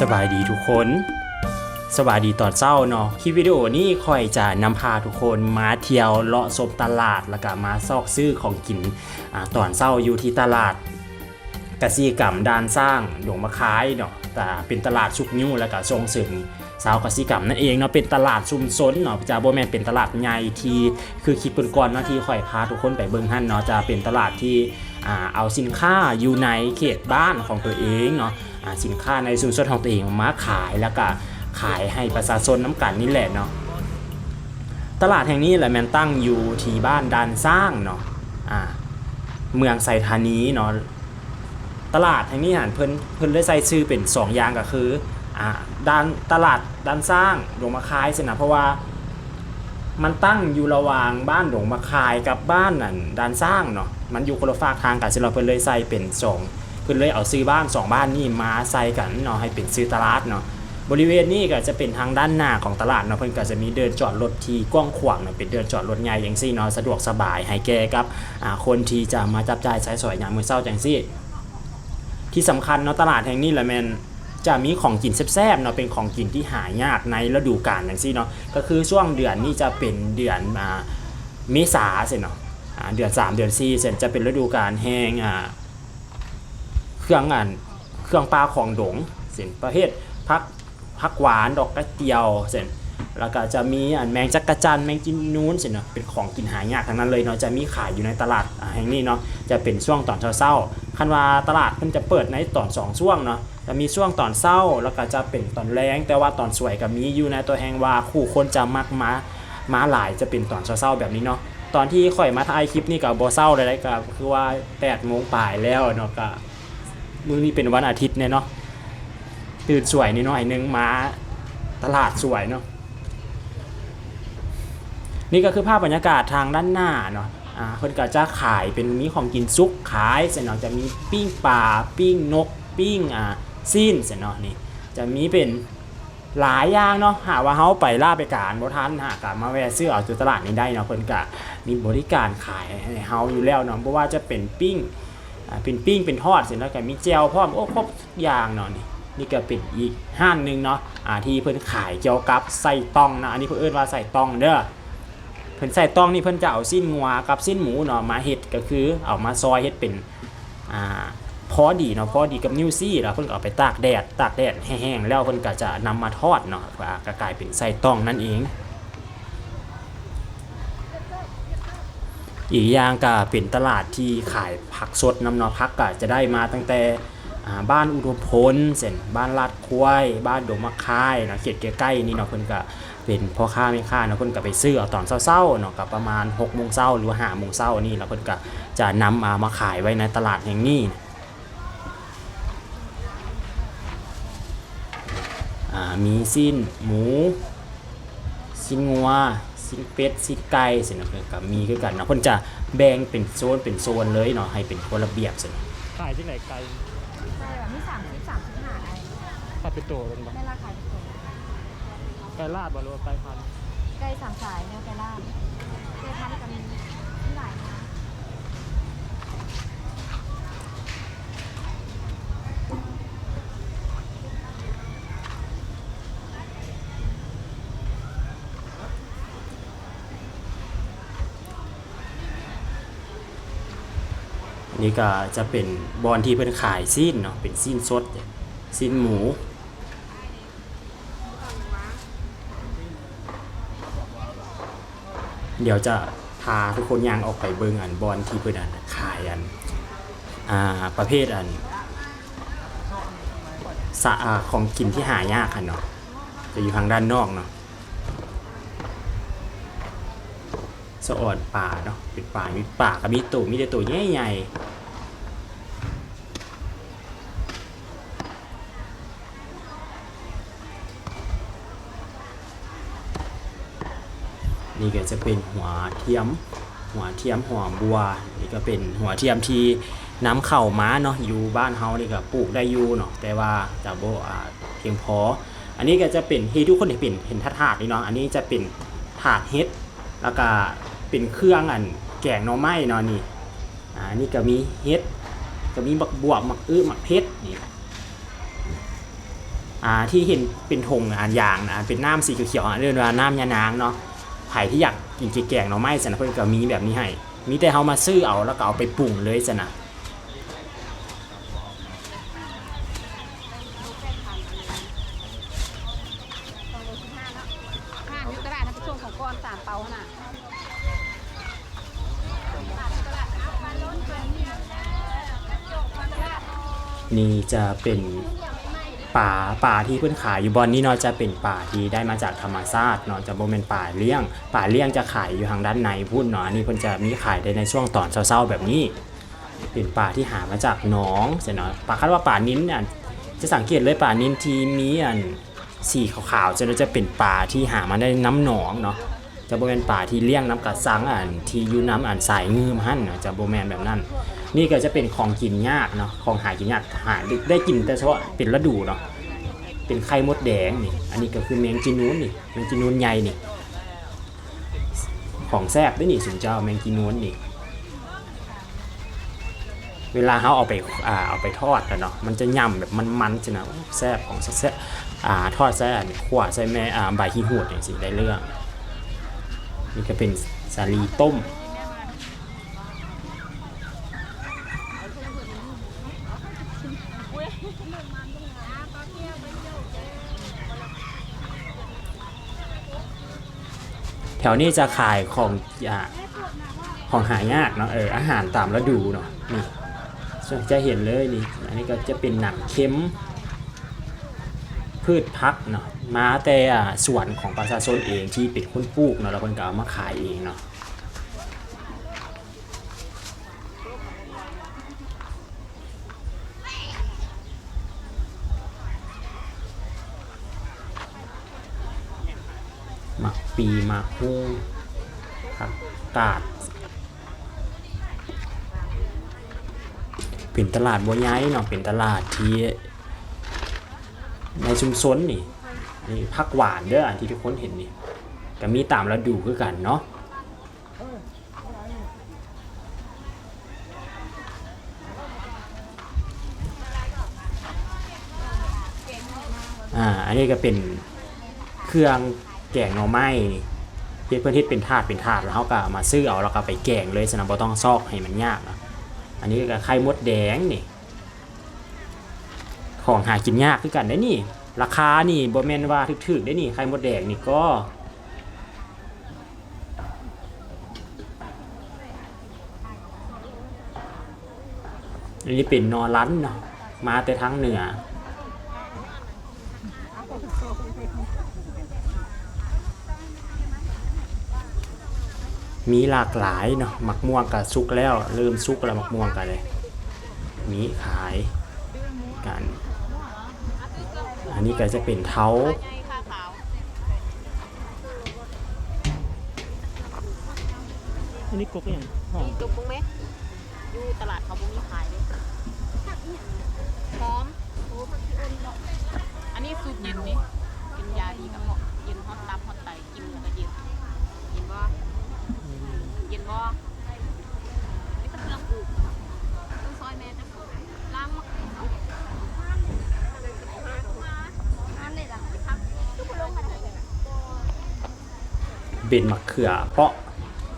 สบายดีทุกคนสบายดีตอนเช้าเนาะคลิปวิดีโอนี้คอยจะนำพาทุกคนมาเที่ยวเลาะสมตลาดแล้วก็มาซอกซื้อของกินอาตอนเช้าอยู่ที่ตลาดกสิกรรมดานสร้างดงมะคายเนาะแต่เป็นตลาดชุกนิ้วแล้วก็ทรงเสริมสาวกสิกรรมนั่นเองเนาะเป็นตลาดชุมชนเนาะจะบ่แม่นเป็นตลาดใหญ่ที่คือคลิปก่อนๆเนาะที่คอยพาทุกคนไปเบิ่งหั่นเนาะจะเป็นตลาดที่อ่าเอาสินค้าอยู่ในเขตบ้านของตัวเองเนาะ สินค้าในชุมชนของตัวเองมาขายแล้วก็ขายให้ประชาชนน้ำกันนี่แหละเนาะตลาดแห่งนี้แหละแมนตั้งอยู่ที่บ้านดานสร้างเนาะอ่าเมืองไซธานีเนาะตลาดแห่งนี้หันเพิ่นเพิ่นได้ใส่ชื่อเป็นสองอย่างก็คืออ่าด้านตลาดด้านสร้างหลวงมะคายสินะเพราะว่ามันตั้งอยู่ระหว่างบ้านหลวงมะคายกับบ้านนั่นด้านสร้างเนาะมันอยู่คนละฝากทางกันสิเราเพิ่นเลยใส่เป็นสอง พิ่นเลยเอาซื้อบ้านสองบ้านนี่มาใส่กันเนาะให้เป็นซื้อตลาดเนาะบริเวณนี้ก็จะเป็นทางด้านหน้าของตลาดเนาะเพิ่นก็จะมีเดินจอดรถที่กว้างขวางเนาะเป็นเดินจอดรถใหญ่อย่างซี่เนาะสะดวกสบายให้แก่กับคนที่จะมาจับจ่ายใช้สอยยามมื้อเช้าจังซี่ ที่สำคัญเนาะตลาดแห่งนี้แหละแม่นจะมีของกินแซ่บๆเนาะเป็นของกินที่หายากในฤดูกาลจังซี่เนาะก็คือช่วงเดือนนี้จะเป็นเดือนอ่าเมษาเสร็จเนาะเดือน 3 เดือน4เสร็จจะเป็นฤดูกาลแห้งอ่า เครื่องอ่านเครื่องปลาของดงเสร็จประเภทพักผักหวานดอกกระเจียวเสร็จแล้วก็จะมีอันแมงจักกะจันแมงจินนูนเสร็จเนาะเป็นของกินหายากทั้งนั้นเลยเนาะจะมีขายอยู่ในตลาดแห่งนี้เนาะจะเป็นช่วงตอนเช้าๆคันว่าตลาดเพิ่นจะเปิดในตอนสองช่วงเนาะจะมีช่วงตอนเช้าแล้วก็จะเป็นตอนแรงแต่ว่าตอนสวยก็มีอยู่ในตัวแห่งว่าคู่คนจะมักมามาหลายจะเป็นตอนเช้าๆแบบนี้เนาะตอนที่ข่อยมาถ่ายคลิปนี่ก็บ่เช้าเลยก็คือว่า8โมงปลายแล้วเนาะก็ มื้อนี้เป็นวันอาทิตย์เนี่ยเนาะตื่นสวยนิดหน่อยนึงมาตลาดสวยเนาะนี่ก็คือภาพบรรยากาศทางด้านหน้าเนาะอ่าเพิ่นก็จะขายเป็นมีของกินซุกขายเสร็จเนาะจะมีปิ้งปลาปิ้งนกปิ้งอ่าซีนเสร็จเนาะนี่จะมีเป็นหลายอย่างเนาะหาว่าเฮาไปล่าไปการบ่ทันหากะมาแวะซื้อเอาจุตลาดนี้ได้เนาะเพิ่นก็มีบริการขายให้เฮาอยู่แล้วเนาะบ่ว่าจะเป็นปิ้ง เป็นปิ้งเป็นทอดเสร็จแล้วก็มีแจ่วพร้อมโอ้ครบทุกอย่างเนาะนี่นี่ก็เป็นอีกห้านหนึ่งเนาะอ่าที่เพิ่นขายเกี่ยวกับใส่ตองนะอันนี้เพิ่นเอิ้นว่าใส่ตองเด้อเพิ่นใส่ตองนี่เพิ่นจะเอาสิ้นงัวกับสิ้นหมูเนาะมาเฮ็ดก็คือเอามาซอยเฮ็ดเป็นอ่าพอดีเนาะพอดีกับนิวซี่แล้วเพิ่นก็เอาไปตากแดดตากแดดแห้งๆแล้วเพิ่นก็จะนำมาทอดเนาะก็กลายเป็นใส่ตองนั่นเอง อีกอย่างก็เป็นตลาดที่ขายผักสดน้ำเนาะผักก็จะได้มาตั้งแต่บ้านอุดมพลเส้นบ้านลาดควาย บ้านดงมะคายเนาะเขตใกล้ๆนี่เนาะเพิ่นก็เป็นพ่อค้าแม่ค้าเนาะเพิ่นก็ไปซื้อเอาตอนเช้าๆเนาะก็ประมาณ6โมงเช้าหรือว่าโมงเช้านี่แล้วเพิ่นก็จะนำมามาขายไว้ในตลาดแห่งนี้มีสิ้นหมู สิ้นงัว สิ้นเป็ดสิ้นไก่สิเนาะเพิ่นก็มีคือกันเนาะเพิ่นจะแบ่งเป็นโซนเป็นโซนเลยเนาะให้เป็นคนระเบียบสิเนาะขายที่ไหนไก่ใช่แบบมีสามสิบสามสิบห้าไอ้ถ้าเป็นตัวเป็นบ่ได้ราคาถูกไก่ลาดบ่หรือว่าไก่พันธุ์ใกล้สามสายเนี่ยไปล่าใกล้พันกับมีที่หลายนะ อั นนี้ก็จะเป็นบอลที่เพิ่นขายซีนเนาะเป็นซีนสดซีนหมูเดี๋ยวจะพาทุกคนย่างออกไปเบิ่งอันบอลที่เพิ่นอันขายอันอ่าประเภทอันสะอาของกินที่หายากค่ะเนาะจะอยู่ทางด้านนอกเนาะสะออดป่าเนาะเป็นป่ามีป่ากับมีตัวมีแต่ตัวใหญ่ๆ นี่ก็จะเป็นหัวเทียม หัวเทียมหัวบัว นี่ก็เป็นหัวเทียมที่น้ำเข่าม้าเนาะอยู่บ้านเฮานี่ก็ปลูกได้อยู่เนาะแต่ว่าจะโบอ่าเพียงพอ อันนี้ก็จะเป็นที่ทุกคนเห็นเป็นเห็นถาดนี่เนาะอันนี้จะเป็นถาดเฮ็ดแล้วก็เป็นเครื่องอันแกงหน่อไม้เนาะนี่อ่านี่ก็มีเฮ็ดก็มีบักบวบมักอื้อมักเพชรนี่อ่าที่เห็นเป็นธงอ่านยางนะเป็นน้ำสีเขียวๆอะเรียกว่าน้ำยานางเนาะ ไผ่ที่อยากกินแกงหน่อไม้สนะเพิ่นก็มีแบบนี้ให้ มีแต่เฮามาซื้อเอาแล้วก็เอาไปปรุงเลยสนะต้องโลสิบห้าเนาะห้าอยู่ตลาดนะไปช่วงของก้อนสามเปาขนาดนี่จะเป็น ป่าป่าที่เพิ่นขายอยู่บอนนี้เนาะจะเป็นป่าที่ได้มาจากธรรมชาติเนาะจะบ่แม่นป่าเลี้ยง ป่าเลี้ยงจะขายอยู่ทางด้านในพุ่นเนาะอันนี้เพิ่นจะมีขายได้ในช่วงตอนเช้าๆแบบนี้ เป็นป่าที่หามาจากหนองเสียเนาะป่าคาดว่าป่านิ้นเนี่ยจะสังเกตเลยป่านิ้นที่มีอันสีขาวๆจะจะเป็นป่าที่หามาได้น้ำหนองเนาะจะบ่แม่นป่าที่เลี้ยงน้ำกระสังอันที่อยู่น้ำอันสายงืมหั่นเนาะจะบ่แม่นแบบนั้น นี่ก็จะเป็นของกินยากเนาะของหากินยากหาได้กินแต่เฉพาะเป็นฤดูเนาะเป็นไข่มดแดงนี่อันนี้ก็คือแมงจีนูนนี่แมงจีนูนใหญ่นี่ของแซ่บด้วยนี่สุนเจ้าแมงจีนูนนี่เวลาเขาเอาไปอ่าเอาไปทอดกันเนาะมันจะย่ำแบบมันๆใช่นะแซ่บของแซ่บอ่าทอดแซ่บขั่วใส่แม่อ่าใบขี้หูดอย่างสิได้เรื่องนี่ก็เป็นสาลีต้ม แถวนี้จะขายของอ่าของหายากเนาะเอออาหารตามฤดูเนาะนี่จะเห็นเลยนี่อันนี้ก็จะเป็นหนังเค็มพืชพักเนาะมาแต่สวนของประชาชนเองที่เป็นคนปลูกเนาะแล้วคนก็เอามาขายเองเนาะ ปีมักฮู้ผักกาดเป็นตลาดบัวใหญ่เนาะเป็นตลาดที่ในชุมชนนี่นี่ผักหวานเด้อที่ทุกคนเห็นนี่ก็มีตามฤดูคือกันเนาะอ่าอันนี้ก็เป็นเครื่อง แกงหน่อไม้นี่เฮ็ดเพื่อนเฮ็ดเป็นถาดเป็นถาดแล้วเขาก็มาซื้อเอาแล้วก็ไปแกงเลยสนะบ่ต้องซอกให้มันยากอันนี้ก็ไข่มดแดงนี่ของหากินยากคือกันได้นี่ ราคานี่บ่แม่นว่าถึกๆได้นี่ไข่มดแดงนี่ก็อันนี้เป็นนอรันเนาะมาแต่ทางเหนือ มีหลากหลายเนาะมักม่วงกับซุกแล้วเริ่มซุกแล้วมักม่วงกันเลย มีขายกัน อันนี้ก็จะเป็นเท้าอันนี้กบอย่างหอมจุกบุ้งไหมอยู่ตลาดเขาบุ้งมีขายเลยหอมโอ้ผักชีอ่อนเนาะอันนี้สูตรเย็นนี่กินยาดีกับหมอเย็นฮอตตับฮอตไตกินแล้วก็เย็นเย็นบ่เย็นบ่นี่เป็นเครื่องปลูกต้องซอยแม่จ้ะล้างมะเอาน้ำเลยล่ะพักทุกคนลงมาได้เลย เป็นมะเขือเปาะ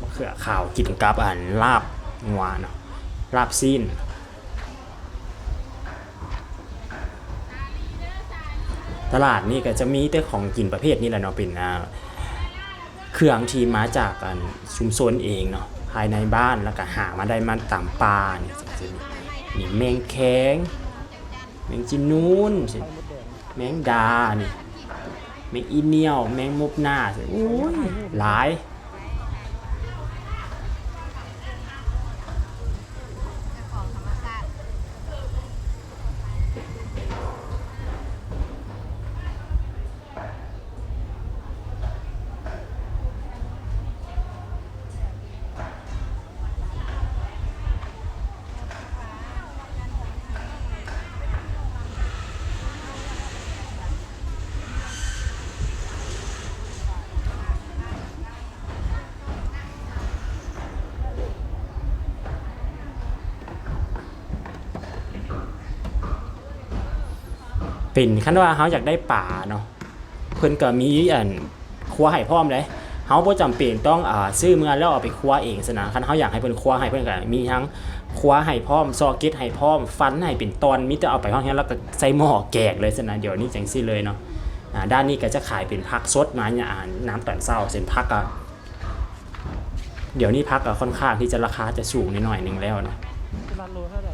มะเขือขาวกินกับอันลาบงัวเนาะลาบซีนตลาดนี่ก็จะมีแต่ของกินประเภทนี้แหละเนาะเป็นอ่าเครื่องที่มาจากกันชุมชนเองเนาะภายในบ้านแล้วก็หามาได้มาตามป่าเนี่ยจะมีนี่แมงแคงแมงจีนูนแดงแมงดานี่ แมงอีเนียวแมงมุบหน้าโอ้ยหลาย เป็นคันว่าเฮาอยากได้ป่าเนาะเพิ่นก็มีอันครัวให้พร้อมเลยเฮาบ่จำเป็นต้องอ่าซื้อเมื่อแล้วเอาไปครัวเองซะนะคันเฮาอยากให้เพิ่นครัวให้เพิ่นก็มีทั้งครัวให้พร้อมซอเก็ตให้พร้อมฟันให้เป็นตอนมีแต่เอาไปห้องแล้วก็ใส่หม้อแกงเลยซะนะเดี๋ยวนี้จังซี่เลยเนาะอ่าด้านนี้ก็จะขายเป็นผักสดมาเนี่ยอ่านน้ำตอนเช้าเส้นผักก็เดี๋ยวนี้ผักก็ค่อนข้างที่จะราคาจะสูงนิดหน่อยนึงแล้วนะ ตลาดโลเท่าไหร่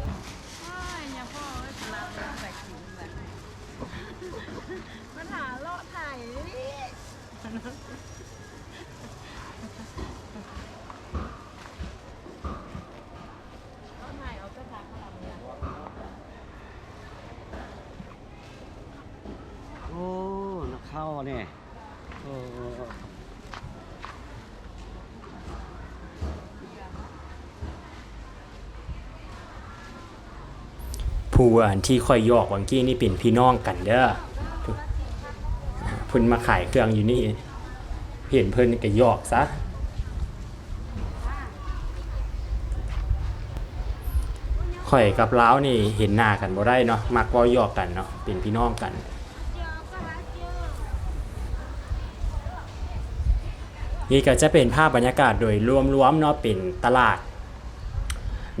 ยังพ่อตลาดใส่ขิงแบบ ปัญหาเลาะไถ่เลาะไถ่เอาเสื้อผ้าเข้ามาเนี่ยโอ้นักเข้าเนี่ยโอ้ผู้อันที่ค่อยยอกวังกี้นี่เป็นพี่น้องกันเด้อ พิ่นมาขายเครื่องอยู่นี่เห็นเพิ่นก็ยอกซะข่อยกับล้าวนี่เห็นหน้ากันบ่ได้เนาะมักเว้ายอกกันเนาะเป็นพี่น้องกันนี่ก็จะเป็นภาพบรรยากาศโดยรวมๆเนาะเป็นตลาด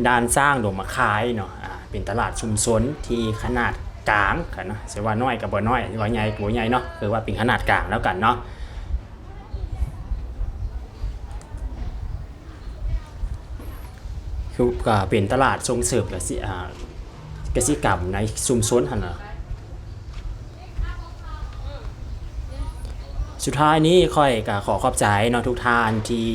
ด้านสร้างดงมะขายเนาะเป็นตลาดชุมชนที่ขนาด กลางกันเนาะสิว่าน้อยกับบ่น้อยสิว่าใหญ่กับบ่ใหญ่เนาะคือว่าเป็นขนาดกลางแล้วกันเนาะคือก็เป็นตลาดส่งเสริมกสิอ่ากสิกรรมในชุมชนหั่นน่ะสุดท้ายนี้ค่อยก็ขอขอบใจเนาะทุกท่านที่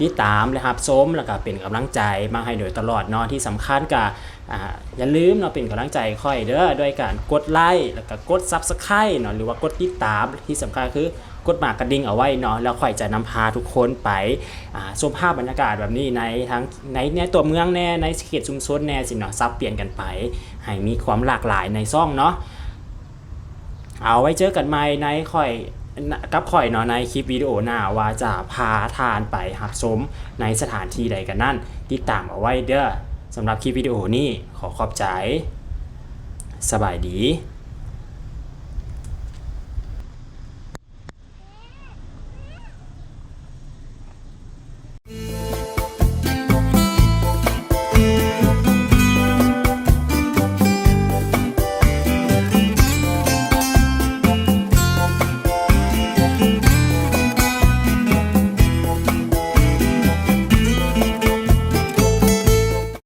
ติดตามและรับชมแล้วก็เป็นกำลังใจมาให้โดยตลอดเนาะที่สำคัญก็อ่าอย่าลืมเนาะเป็นกำลังใจค่อยเด้อด้วยการกดไลค์แล้วก็กด Subscribe เนาะหรือว่ากดติดตามที่สำคัญคือกดหมากกระดิ่งเอาไว้เนาะแล้วค่อยจะนำพาทุกคนไปชมภาพบรรยากาศแบบนี้ในทั้งในในตัวเมืองแน่ในเขตชุมชนแน่สิเนาะซับเปลี่ยนกันไป ให้มีความหลากหลายในซ่องเนาะเอาไว้เจอกันใหม่ในค่อย กับข่อยเนาะในคลิปวิดีโอหน้าว่าจะพาทานไปหับสมในสถานที่ใดกันนั่นติดตามเอาไว้เด้อสำหรับคลิปวิดีโอนี้ขอขอบใจ สบายดี